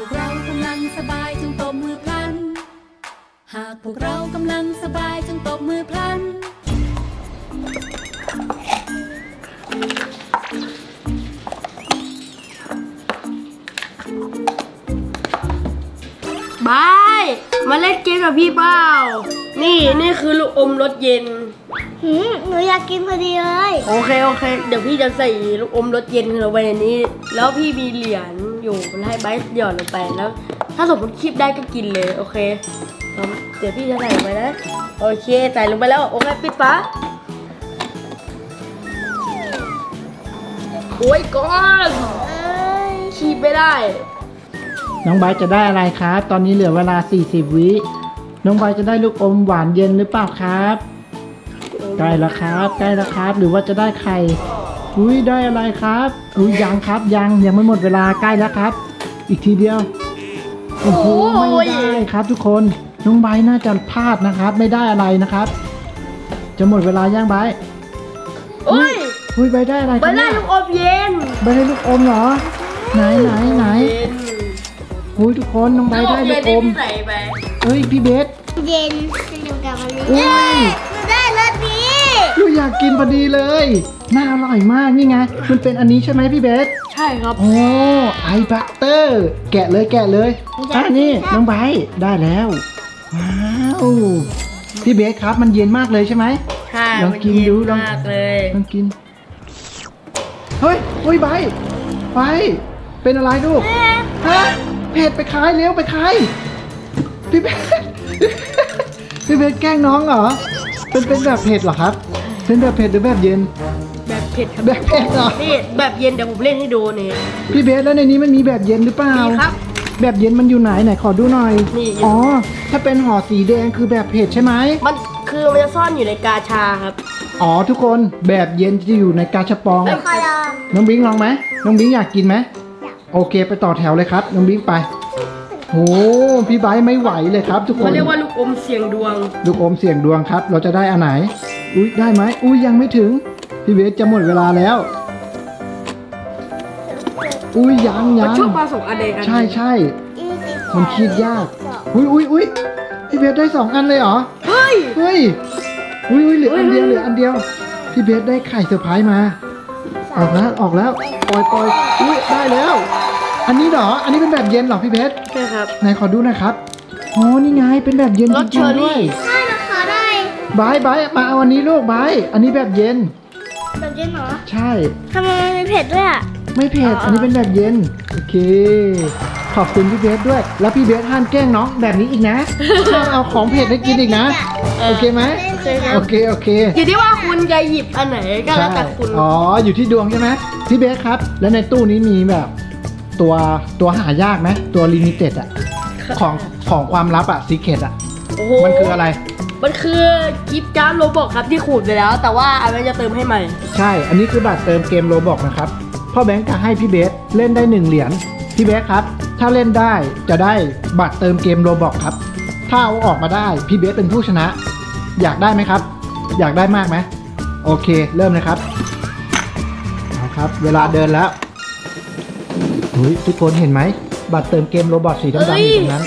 พวกเรากำลังสบายจงตบมือพลัน หากพวกเรากำลังสบายจงตบมือพลัน บาย มาเล่นเกมกับพี่เปล่า นี่นี่คือลูกอมรสเย็น หืมหนูอยากกินพอดีเลย โอเคโอเค เดี๋ยวพี่จะใส่ลูกอมรสเย็นลงไปในนี้ แล้วพี่มีเหรียญ อยู่มันให้ไบร์หย่อนลงไปแล้ว ถ้าสมมติคีบได้ก็กินเลยโอเคเอาเดี๋ยวพี่จะใส่ลงไปนะโอเคใส่ลงไปแล้วโอเคปิดฝาโอ้ยก่อนคีบไม่ได้ น้องไบร์จะได้อะไรครับ ตอนนี้เหลือเวลา 40 วิน้องไบร์จะได้ลูกอมหวานเย็นหรือเปล่าครับใกล้แล้วครับใกล้แล้วครับ หรือว่าจะได้ไข่ อุ้ยได้อะไรครับอุ้ยยังครับยังยังไม่หมดเวลาใกล้แล้วครับ อีกทีเดียวโอ้โหโอ้ไม่ยได้ครับ ทุกคนน้องไบร์ทน่าจะพลาดนะครับ ไม่ได้อะไรนะครับ จะหมดเวลาย่างไบร์ทโอ้ยอุ้ยไบร์ทได้อะไรคไปรับได้เนี่ยลูกอมเย็นไบร์ทได้ลูกอมเหรอ ไหนไหนไหนเย็นอุ้ยทุกคนน้องไบร์ทได้ลูกอมที่ใส่ไปเอ้ยพี่เบสเย็นสนุกกับมันนี้อุ้ย กกินพอดีเลย น่าอร่อยมากนี่ไง มันเป็นอันนี้ใช่ไหมพี่เบส ใช่ครับ โอ้ไอบัตเตอร์ แกะเลยแกะเลยอะนี่น้องไบร์ทได้แล้ว ว้าวพี่เบสครับมันเย็นมากเลยใช่ไหมใช่ลองกินดูลองมากเลยลองกิน เฮ้ยเฮ้ยไบร์ทไบร์ทเป็นอะไรลูก ฮะเผ็ดไปขายเร็วไปขายพี่เบสพี่เบสแกล้งน้องเหรอเป็นเป็นแบบเผ็ดเหรอครับ เป็นแบบเผ็ดหรือแบบเย็น แบบเผ็ดครับแบบเผ็ดเหรอ นี่แบบเย็นเดี๋ยวผมเล่นให้ดูนี่ พี่เบสแล้วในนี้มันมีแบบเย็นหรือเปล่า มีครับแบบเย็นมันอยู่ไหนไหนขอดูหน่อย นี่อ๋อ ถ้าเป็นห่อสีแดงคือแบบเผ็ดใช่ไหม มันคือมันจะซ่อนอยู่ในกาชาครับ อ๋อทุกคนแบบเย็นจะอยู่ในกาชาปอง ขอลองน้องบิงลองไหมน้องบิงอยากกินไหมโอเคไปต่อแถวเลยครับ น้องบิงไปโอ้พี่ไบร์ทไม่ไหวเลยครับ ทุกคเขานเรียกว่าลูกอมเสียงดวง ลูกอมเสี่ยงดวงครับ เราจะได้อันไหน อุ้ยได้ไหมอุ้ยยังไม่ถึง พี่เบสจะหมดเวลาแล้ว อุ้ยยังยัมันงชอบผสมอันใดอันหนึ่งใช่ใช่ยี่สิบมันคิดยาก อุ้ยอุ้ยอุ้ยพี่เบสได้สองอันเลยเหรอ เฮ้ย เฮ้ย อุ้ยอุ้ยเหลืออันเดียวเฮ้ยเหลืออันเดียว พี่เบสได้ไข่เซอร์ไพรส์มา ออกแล้วออกแล้วปล่อยปล่อยอุ้ยได้แล้ว อันนี้เหรอ อันนี้เป็นแบบเย็นเหรอพี่เบส ใช่ครับ ไหนขอดูหนะครับอ๋อนี่ไงเป็นแบบเย็นรจสเชริงอร์ๆรี่ด้วยใช่หนูขอได้ บายบายมาเอาอันนี้ลูกบายอันนี้แบบเย็น แบบเย็นเหรอ ใช่ทำไมมันมีเผ็ดด้วยอะ ไม่เผ็ด อ๋ออั อันนี้เป็นแบบเย็น โอเค ขอบคุณพี่เบสด้วย แล้วพี่เบสห้ามแกล้งน้องแบบนี้อีกนะห้ามเอาของเผ็ดให้กินอีกนะ โอเคไหมโอเคครับโอเค โอเค อยู่ที่ว่าคุณจะหยิบอันไหนก็แล้วแต่คุณอ๋อ อยู่ที่ดวงใช่ไหมพี่เบสครับ แล้วในตู้นี้มีแบบตัวตัวหายากไหมตัวลิมิเต็ดอะของของความลับอะซีเคดอะโอ้โหมันคืออะไร มันคือกิฟต์การ์ดโรบอกครับที่ขูดไปแล้ว แต่ว่าอันนี้จะเติมให้ใหม่ ใช่ อันนี้คือบัตรเติมเกมโรบอกนะครับ พ่อแบงค์จะให้พี่เบสเล่นได้หนึ่งเหรียญ พี่เบสครับ ถ้าเล่นได้จะได้บัตรเติมเกมโรบอกครับ ถ้าเอาออกมาได้พี่เบสเป็นผู้ชนะ อยากได้ไหมครับ อยากได้มากไหมโอเค เริ่มเลยครับเอาครับ เวลาเดินแล้วทุกคนเห็นไหม บัตรเติมเกมโรบอทสีดำๆอยู่ตรงนั้น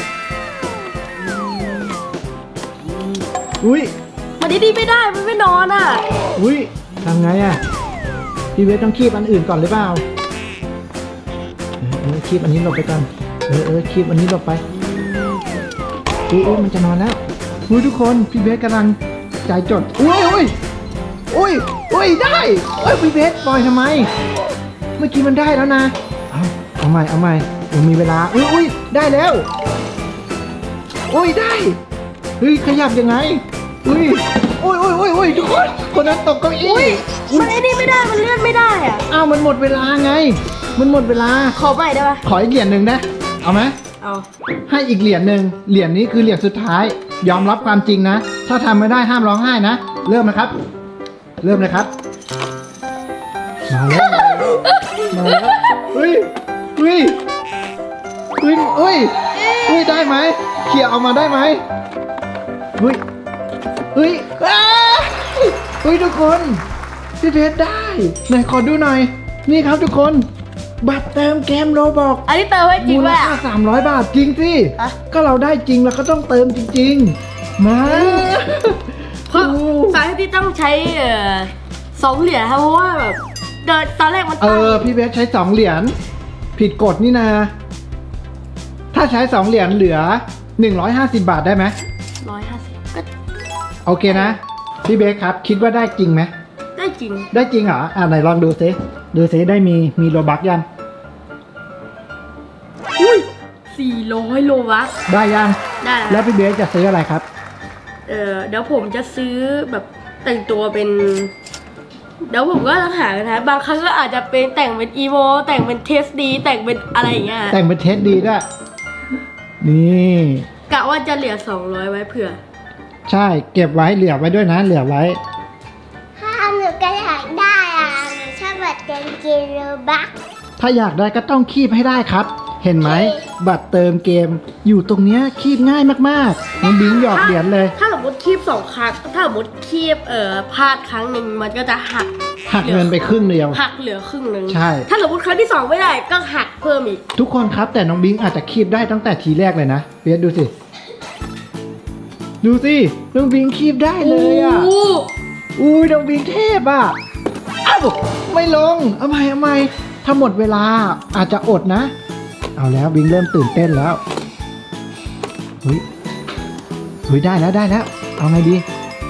อุ้ยมันดีๆไม่ได้ มันไม่นอนอะ อุ้ยทำไงอะ พี่เวทต้องคีบอันอื่นก่อนหรือเปล่าเออเออคีบอันนี้หลบไปก่อน เออเออคีบอันนี้หลบไปอุ้ยอุ้ยมันจะนอนแล้วอุ้ยทุกคน พี่เวทกำลังใจจด อุ้ยอุ้ยอุ้ยอุ้ยได้เอ้ยพี่เวทปล่อยทำไม เมื่อกี้มันได้แล้วนะ เอาเอาใหม่เอาใหม่ยังมีเวลา อุ้ยอุ้ยได้แล้ว อุ้ยได้ เฮ้ยขยับยังไง อุ้ยอุ้ยอุ้ยอุ้ยอุ้ยทุกคนคนนั้นตกเก้าอี้มันไอ้นี่ไม่ได้ มันเลื่อนไม่ได้อะ อ้าวมันหมดเวลาไง มันหมดเวลา ขอใหม่ได้ปะขออีกเหรียญหนึ่งนะ เอาไหมเอาให้อีกเหรียญหนึ่งเหรียญนี้คือเหรียญสุดท้าย ยอมรับความจริงนะ ถ้าทำไม่ได้ห้ามร้องไห้นะ เริ่มนะครับ เริ่มเลยครับ มาแล้ว มาแล้วเฮ้ยเฮ้ยเฮ้ยเฮ้ยเฮ้ยได้ไหมเขี่ยออกมาได้ไหมเฮ้ย เฮ้ยอ้าเฮ้ยทุกคน พี่เพชรได้ไหนขอดูหน่อย นี่ครับทุกคน บัตรเติมเกมโรบอกอันนี้เติมให้จริงมูลป่ะ ค่าสามร้อยบาทจริงสิอะ ก็เราได้จริงเราก็ต้องเติมจริง ๆ มา เพราะสาเหตุที่ต้องใช้เอ่อสองเหรียญครับเพราะว่าแบบเดินตอนแรกมันเอตั้ง อ พี่เบสใช้สองเหรียญผิดกฎนี่นาถ้าใช้สองเหรียญเหลือ 150 บาทได้ไหมร้อยห้าสิบก็ โอเคนะ พี่เบสครับ คิดว่าได้จริงไหม ได้จริง ได้จริงเหรอ อ่าไหนลองดูซิดูซิได้มีมีโลบักยัง อุ้ยสี่ร้อยโลวัตได้ยัง ได้แล้แล้ววพี่เบสจะซื้ออะไรครับ เออเดี๋ยวผมจะซื้อแบบแต่งตัวเป็น เดี๋ยวผมก็ต้องหากันนะ บางครั้งก็อาจจะเป็นแต่งเป็นอีโวแต่งเป็นเทสดี แต่งเป็นอะไรอย่างเงี้ยแต่งเป็นเทสดีด้วยนี่ กะว่าจะเหลือสองร้อยไว้เผื่อ ใช่เก็บไว้เหลือไว้ด้วยนะเหลือไว้ ถ้าหนูก็อยากได้อะหนูชอบบัตรเกมกินโรบัก ถ้าอยากได้ก็ต้องคีบให้ได้ครับ เห็นไหมบัตรเติมเกม อยู่ตรงเนี้ยคีบง่ายมากๆน้องบิงหยอดเหรียญเลย ถ้าสมมติคีบสองครั้ง ถ้าสมมติคีบเอ่อพลาดครั้งหนึ่งมันก็จะหักหักเงินไปครึ่งเดียว หักเหลือครึ่งหนึ่งใช่ ถ้าสมมติครั้งที่สองไม่ได้ก็หักเพิ่มอีก ทุกคนครับแต่น้องบิงอาจจะคีบได้ตั้งแต่ทีแรกเลยนะเบียสดูสิ ดูสิน้องบิงคีบได้เลยอะโอ้อุ้ยน้องบิงเทพอะเอ้าไม่ลงเอาใหม่เอาใหม่ถ้าหมดเวลาอาจจะอดนะ เอาแล้วบิงเริ่มตื่นเต้นแล้วเฮ้ยเฮ้ยได้แล้วได้แล้ว เอาไงดี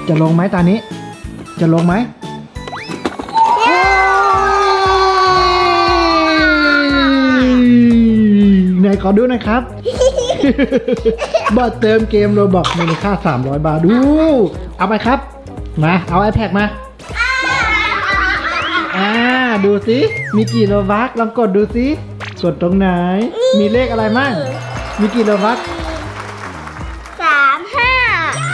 จะลงไหมตอนนี้ จะลงไหมไหนขอดูหน่อยครับ บัตรเติมเกมโรบอกมูลค่า 300 บาท ดู เอาไปครับ มา เอา iPad มา อ่า ดูสิ มีกี่โลบักลองกดดูสิ กดตรงไหน มีเลขอะไรมั่ง มีกี่โลบักสามห้า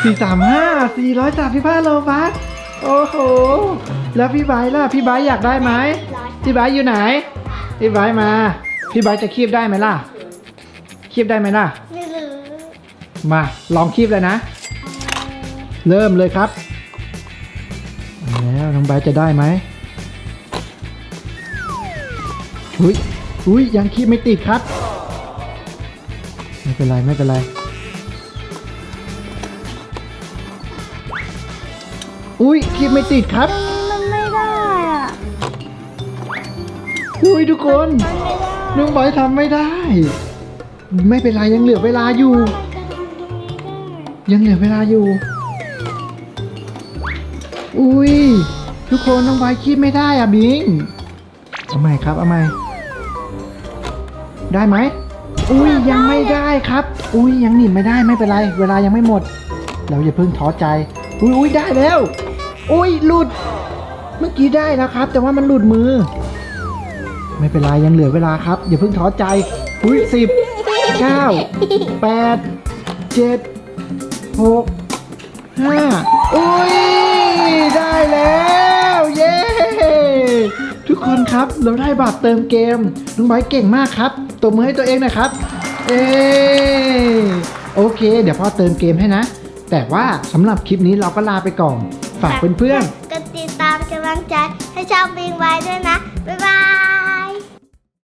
สี่สามห้าสี่ร้อยสามสิบห้าโลบักโอ้โห แล้วพี่ไบร์ทล่ะ พี่ไบร์ทอยากได้ไหม พี่ไบร์ทอยู่ไหน พี่ไบร์ทมา พี่ไบร์ทจะคีบได้ไหมล่ะ คีบได้ไหมล่ะ ไม่รู้มาลองคีบเลยนะ เริ่มเลยครับเอาแล้วน้องไบร์ทจะได้ไหมอุ้ยอุ้ยยังคีบไม่ติดครับ ไม่เป็นไรไม่เป็นไรอุ้ยคีบไม่ติดครับ มันไม่ได้อะอุ้ยทุกคนน้องไบร์ททำไม่ได้ ไม่เป็นไรยังเหลือเวลาอยู่ ยังเหลือเวลาอยู่ อุ้ยทุกคนน้องไบร์ทคีบไม่ได้อะบิงเอาใหม่ครับเอาใหม่ได้ไหมอุ้ยยังไม่ได้ครับ อุ้ยยังหนีไม่ได้ไม่เป็นไร เวลายังไม่หมด เราอย่าเพิ่งท้อใจ อุ้ยอุ้ยได้แล้ว อุ้ยหลุด เมื่อกี้ได้แล้วครับ แต่ว่ามันหลุดมือ ไม่เป็นไรยังเหลือเวลาครับ อย่าเพิ่งท้อใจ อุ้ยสิบ เก้าแปดเจ็ดหกห้าอุ้ย ได้แล้ว เย้ ทุกคนครับเราได้บัตรเติมเกมน้องไบร์ทเก่งมากครับตบมือให้ตัวเองหน่อยครับ เอโอเค เดี๋ยวพ่อเติมเกมให้นะ แต่ว่าสำหรับคลิปนี้เราก็ลาไปก่อน ฝากเพื่อนๆ กดติดตามกำลังใจให้ช่องบิงไว้ด้วยนะ บ๊ายบาย